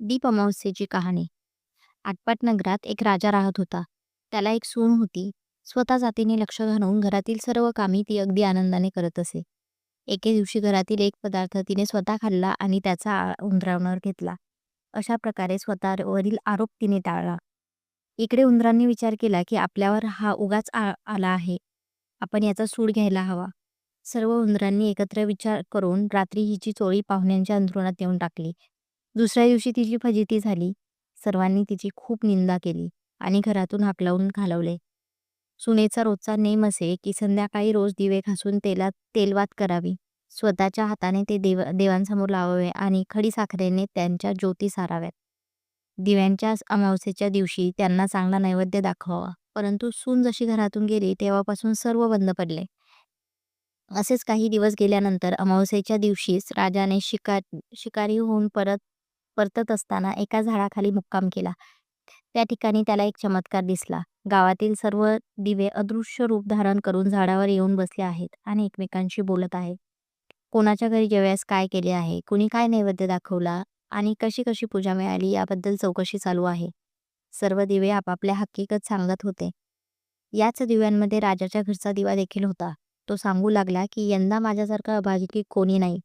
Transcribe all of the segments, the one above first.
दीप अमावस्येची कहाणी. आटपाट नगरात एक राजा राहत होता. त्याला एक सून होती. स्वतः जातीने लक्ष घालून घरातील सर्व कामी ती अगदी आनंदाने करत असे. एके दिवशी घरातील एक पदार्थ तिने स्वतः खाल्ला आणि त्याचा उंदरावर घेतला. अशा प्रकारे स्वतःवरील आरोप तिने टाळला. इकडे उंदरांनी विचार केला की आपल्यावर हा उगाच आला आहे. आपण याचा सूड घ्यायला हवा. सर्व उंदरांनी एकत्र विचार करून रात्री हिची चोळी पाहुण्यांच्या अंथरुणात येऊन टाकली. दुसऱ्या दिवशी तिची फजिती झाली. सर्वांनी तिची खूप निंदा केली आणि घरातून हाकलावून घालवले. सुनेचा रोजचा नेम असे की संध्याकाळी रोज दिवे घासून तेलात तेलवात करावी. स्वतःच्या हाताने ते देव देवांसमोर लावावे आणि खडी साखरेने त्यांच्या ज्योती साराव्यात. दिव्यांच्या अमावस्येच्या दिवशी त्यांना चांगला नैवेद्य दाखवावा. परंतु सून जशी घरातून गेली तेव्हापासून सर्व बंद पडले. असेच काही दिवस गेल्यानंतर अमावस्येच्या दिवशीच राजाने शिकार शिकारी होऊन परत परतत असताना एका झाडाखाली मुक्काम केला. त्या ठिकाणी त्याला एक चमत्कार दिसला. गावातील सर्व दिवे अदृश्य रूप धारण करून झाडावर येऊन बसले आहेत आणि एकमेकांशी बोलत आहे कोणाच्या घरी जेवयास काय केले आहे कुणी काय नैवेद्य दाखवला आणि कशी कशी पूजा मिळाली याबद्दल चौकशी चालू आहे. सर्व दिवे आपापल्या हकीकत सांगत होते. याच दिव्यांमध्ये राजाच्या घरचा दिवा देखील होता. तो सांगू लागला की यंदा माझ्यासारखा अभागिक कोणी नाही.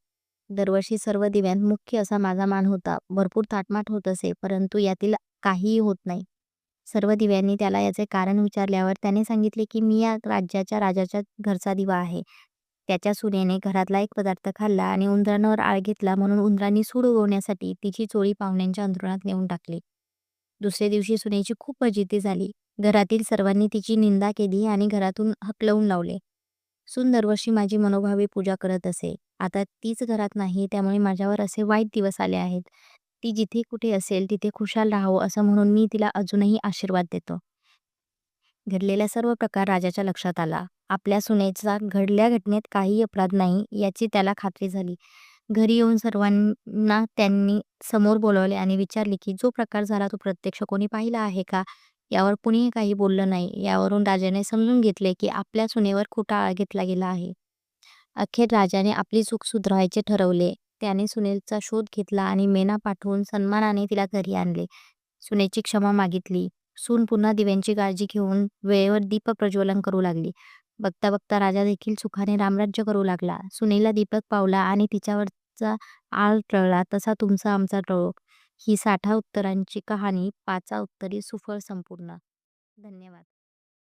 दरवर्षी सर्व दिव्यांत मुख्य असा माझा मान होता. भरपूर थाटमाट होत असे परंतु यातील काहीही होत नाही. सर्व दिव्यांनी त्याला याचे कारण विचारल्यावर त्याने सांगितले की मी या राज्याच्या राजाच्या घरचा दिवा आहे. त्याच्या सुनेने घरातला एक पदार्थ खाल्ला आणि उंदरांवर आळ घेतला म्हणून उंदरांनी सूड उगवण्यासाठी तिची चोळी पाहुण्यांच्या अंतरुणात नेऊन टाकली. दुसऱ्या दिवशी सुनेची खूप फजिती झाली. घरातील सर्वांनी तिची निंदा केली आणि घरातून हकलवून लावले. सून दरवर्षी माझी मनोभावे पूजा करत असे. आता तीच घरात नाही त्यामुळे माझ्यावर असे वाईट दिवस आले आहेत. ती जिथे कुठे असेल तिथे खुशाल राहावं असं म्हणून मी तिला अजूनही आशीर्वाद देतो. घडलेला सर्व प्रकार राजाच्या लक्षात आला. आपल्या सुनेचा घडल्या घटनेत काही अपराध नाही याची त्याला खात्री झाली. घरी येऊन सर्वांना त्यांनी समोर बोलवले आणि विचारले की जो प्रकार झाला तो प्रत्यक्ष कोणी पाहिला आहे का? यावर कुणीही काही बोललं नाही. यावरून राजाने समजून घेतले की आपल्या सुनेवर खोटा आळ घेतला गेला आहे. अखेर राजाने आपली चूक सुधारायचे ठरवले. त्याने सुनेचा शोध घेतला आणि मेना पाठवून सन्मानाने तिला घरी आणले. सुनेची क्षमा मागितली. सून पुन्हा दिव्यांची काळजी घेऊन वेळेवर दीप प्रज्वलन करू लागली. बघता बघता राजा देखील सुखाने रामराज्य करू लागला. सुनेला दीपक पावला आणि तिच्यावरचा आळ टळला. तसा तुमचा आमचा टळो. ही साठा उत्तरांची कहाणी पाचा उत्तरी सुफळ संपूर्ण. धन्यवाद.